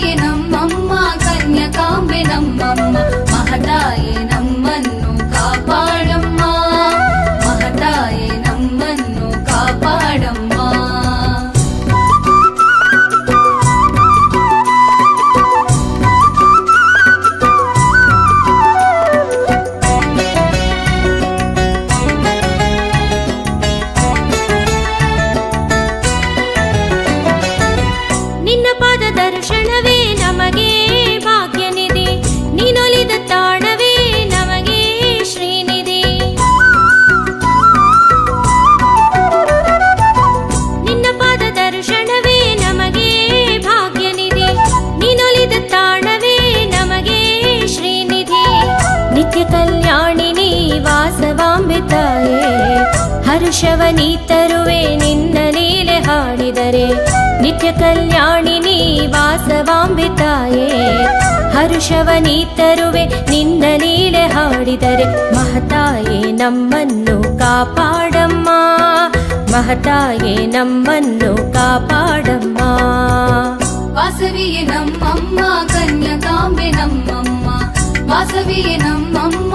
ವಾಸವಿಯೇ ನಮ್ಮಮ್ಮ ಕನ್ಯಕಾಂಬೆ ಹರ್ಷವ ನೀ ತರುವೆ ನಿನ್ನ ನೀಲೆ ಹಾಡಿದರೆ. ನಿತ್ಯ ಕಲ್ಯಾಣಿನಿ ವಾಸವಾಂಬಿತಾಯೇ ಹರುಷವ ನೀ ತರುವೆ ನಿನ್ನ ನೀಲೆ ಹಾಡಿದರೆ. ಮಹತಾಯೇ ನಮ್ಮನ್ನು ಕಾಪಾಡಮ್ಮ. ಮಹತಾಯೇ ನಮ್ಮನ್ನು ಕಾಪಾಡಮ್ಮ. ವಾಸವಿಯೇ ನಮ್ಮಮ್ಮ ಕನ್ಯಕಾಂಬೆ ನಮ್ಮಮ್ಮ. ವಾಸವಿಯೇ ನಮ್ಮಮ್ಮ.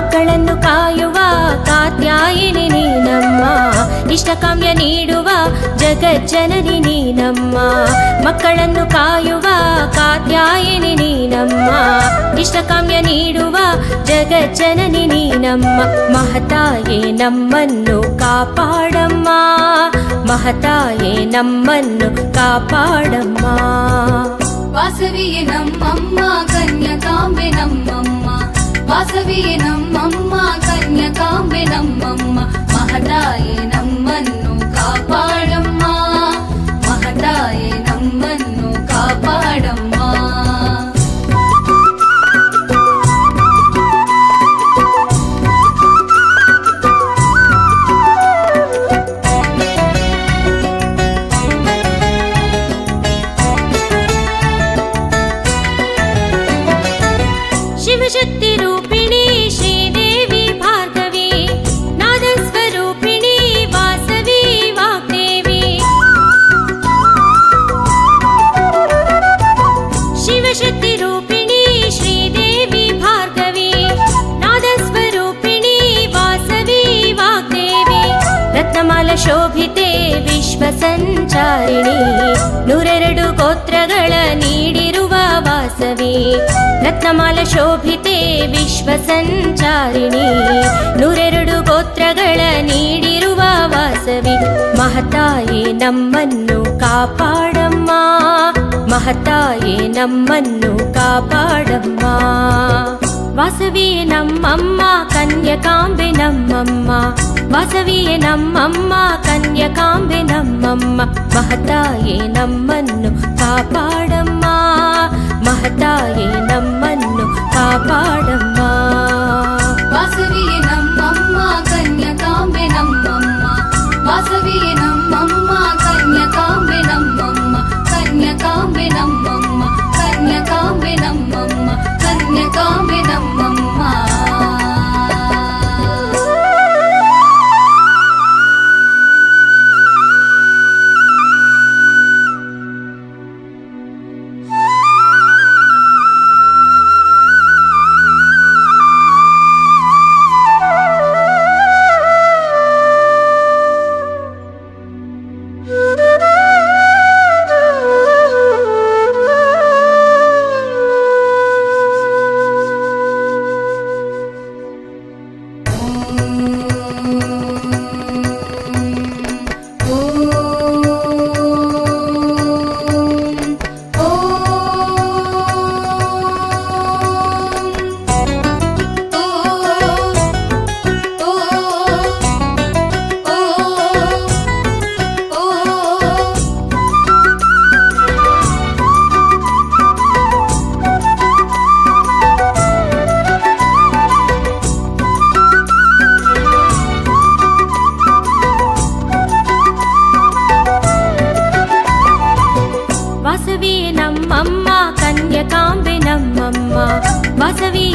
ಮಕ್ಕಳನ್ನು ಕಾಯುವ ಕಾತ್ಯಾಯಿನಿ ನೀನಮ್ಮ. ಇಷ್ಟಕಾಮ್ಯ ನೀಡುವ ಜಗಜ್ಜನನಿ ನೀನಮ್ಮ. ಮಕ್ಕಳನ್ನು ಕಾಯುವ ಕಾತ್ಯಾಯಿನಿ ನೀನಮ್ಮ. ಇಷ್ಟಕಾಮ್ಯ ನೀಡುವ ಜಗಜ್ಜನನಿ ನೀನಮ್ಮ. ಮಹತಾಯೇ ನಮ್ಮನ್ನು ಕಾಪಾಡಮ್ಮ. ಮಹತಾಯೇ ನಮ್ಮನ್ನು ಕಾಪಾಡಮ್ಮ. ವಾಸವಿಯೇ ನಮ್ಮಮ್ಮ, ಕನ್ಯಕಾಂಬೆ ನಮ್ಮಮ್ಮ. ವಾಸವಿಯೇ ನಮ್ಮಮ್ಮ ಶಿವಶಕ್ತಿ ರೂಪಿಣಿ ಶ್ರೀದೇವಿ ಭಾರ್ಗವಿ, ನಾದಸ್ವರೂಪಿಣಿ ವಾಸವಿ ವಾಗ್ದೇವಿ. ಶಿವಶಕ್ತಿ ರೂಪಿಣಿ ಶ್ರೀದೇವಿ ಭಾರ್ಗವಿ ವಾಸವಿ ಶೋಭಿತೆ ವಿಶ್ವ ಸಂಚಾರಿಣಿ ನೂರೆರಡು ಗೋತ್ರಗಳ ನೀಡಿರುವ ವಾಸವಿ ರತ್ನಮಾಲ ಶೋಭಿತೆ ವಿಶ್ವ ಸಂಚಾರಿಣಿ ನೂರೆರಡು ಗೋತ್ರಗಳ ನೀಡಿರುವ ವಾಸವಿ. ಮಹತಾಯಿ ನಮ್ಮನ್ನು ಕಾಪಾಡಮ್ಮ. ಮಹತಾಯಿ ನಮ್ಮನ್ನು ಕಾಪಾಡಮ್ಮ. ವಾಸವಿ ನಮ್ಮಮ್ಮ, ಕನ್ಯಕಾಂಬೆ ನಮ್ಮಮ್ಮ. ವಾಸವಿಯೇ ನಮ್ಮಮ್ಮ, ಕನ್ಯಕಾಂಬೆ ನಮ್ಮಮ್ಮ. ಮಹತಾಯೇ ನಮ್ಮನ್ನು ಕಾಪಾಡಮ್ಮ ಮಹತಾಯೇ ನಮ್ಮನ್ನು ಕಾಪಾಡಮ್ಮ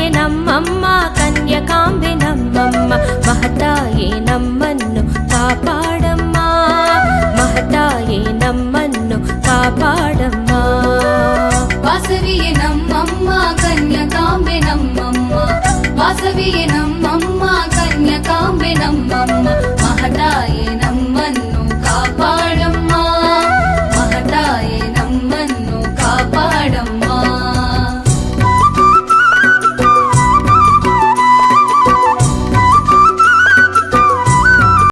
ನಮ್ಮಮ್ಮ ಕನ್ಯಕಾಂಬೆ ನಮ್ಮಮ್ಮ ಮಹತಾಯೇ ನಮ್ಮನ್ನು ಕಾಪಾಡಮ್ಮ